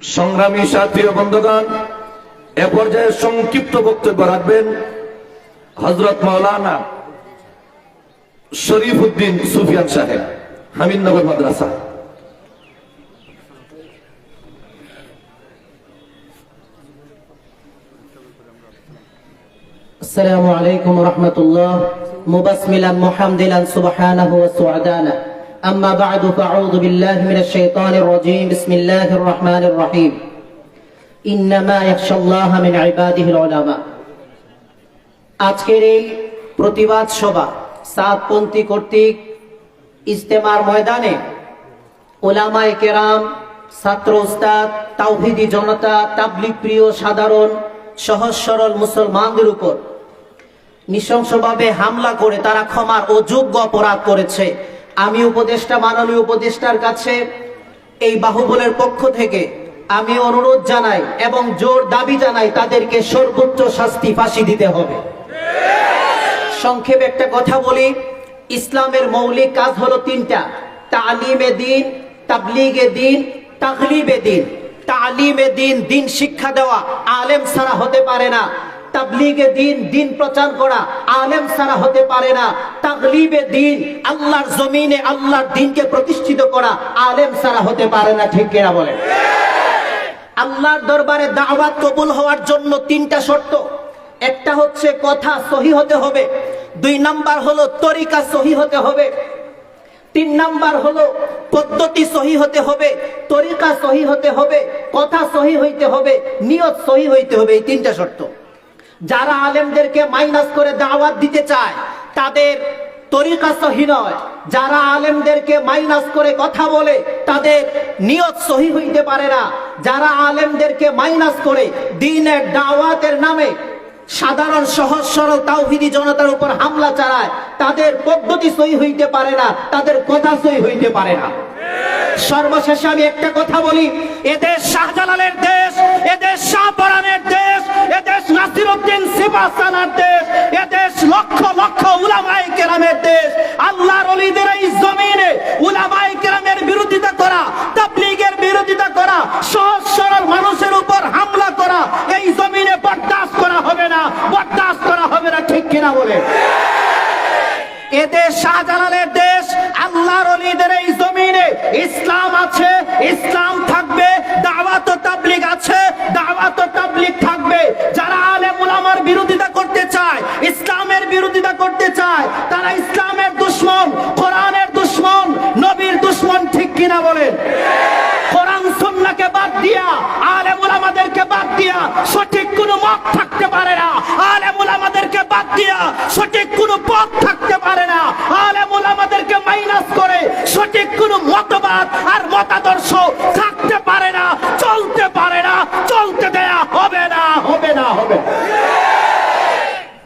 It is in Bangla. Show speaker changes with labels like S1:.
S1: সংগ্রামী সাথী ও বন্ধুগণ এ পর্যায়ে সংক্ষিপ্ত বক্তব্য রাখবেন হজরত মাওলানা শরীফ উদ্দিন সুফিয়ান সাহেব হামিদনগর মাদ্রাসা
S2: السلام عليكم ورحمة الله مبسملا محمدلا سبحانه وسعدانا أما بعد فأعوذ بالله من الشيطان الرجيم بسم الله الرحمن الرحيم إنما يخشى الله من عباده العلماء আজকের এই প্রতিবাদ সভা সাতপন্থী কর্তৃক ইজতেমার ময়দানে ওলামায়ে কেরাম ছাত্র উস্তাদ তাওহিদি জনতা তাবলিগ প্রিয় সাধারণ সহজ সরল মুসলমানদের উপর নৃশংসভাবে হামলা করে তারা ক্ষমার অযোগ্য অপরাধ করেছে আমি উপদেষ্টা, মাননীয় উপদেষ্টার কাছে এই বাহুবলের পক্ষ থেকে আমি অনুরোধ জানাই এবং জোর দাবি জানাই তাদেরকে সর্বোচ্চ শাস্তি ফাঁসি দিতে হবে। সংক্ষেপে একটা কথা বলি, ইসলামের মৌলিক কাজ হলো তিনটা, তালিমে দিন, তাবলিগে দিন, তাকলিবে দিন। তালিমে দিন দিন শিক্ষা দেওয়া, আলেম ছাড়া হতে পারে না। তাবলিগে দিন দিন প্রচার করা আলেম সারা হতে পারে না। তাকলিবে দিন, আল্লাহর জমিনে আল্লাহর দিনকে প্রতিষ্ঠিত করা আলেম সারা হতে পারে না, ঠিক কিনা বলে আল্লাহর দরবারে দাওয়াত কবুল হওয়ার জন্য তিনটা শর্ত। একটা হচ্ছে কথা সহি হতে হবে। দুই নাম্বার হলো তরিকা সহি হতে হবে। তিন নাম্বার হলো পদ্ধতি সহি হতে হবে। তরিকা সহি হতে হবে, কথা সহি হইতে হবে, নিয়ত সহি হইতে হবে, এই তিনটা শর্ত। যারা আলেমদেরকে মাইনাস করে দাওয়াত দিতে চায়, তাদের তরিকা সহি নয়। যারা আলেমদেরকে মাইনাস করে কথা বলে, তাদের নিয়ত সহি হইতে পারে না। যারা আলেমদেরকে মাইনাস করে দিনের দাওয়াতের নামে সাধারণ সহজ সরল তাওহিদি জনতার উপর হামলা চালায়, তাদের পদ্ধতি সহি হইতে পারে না, তাদের কথা সহি হইতে পারে না। সর্বশেষে আমি একটা কথা বলি এদের শাহজালালের দেশ এদেশ শাহপরানের দেশ এদেশ নাসিরউদ্দিন সিপাসানার দেশ লক্ষ লক্ষ উলামায়ে কেরামের দেশ। আল্লাহর ওলিদের এই জমিনে উলামায়ে কেরামের বিরোধিতা করা, তাবলীগের বিরোধিতা করা, সহজ সরল মানুষের উপর হামলা করা, এই জমিনে বরদাস্ত করা হবে না, বরদাস্ত করা হবে না, ঠিক কিনা বলে? এদেশ শাহজালালের দেশ, আল্লাহর অলিদের এই জমিনে ইসলাম আছে, ইসলাম চায় তারা ইসলামের দুশ্মন, কোরআনের দুশ্মন, নবীর দুশ্মন ঠিক কিনা বলেন? কোরআন সুন্নাহকে বাদ দিয়া আলেম উলামাদেরকে বাদ দিয়া, সঠিক কোনো মত থাকতে পারে না। আলেম উলামাদেরকে বাদ দিয়া, সঠিক কোনো পথ থাকতে পারে না। আলেম উলামাদেরকে মাইনাস করে, সঠিক কোনো মতবাদ আর মতাদর্শ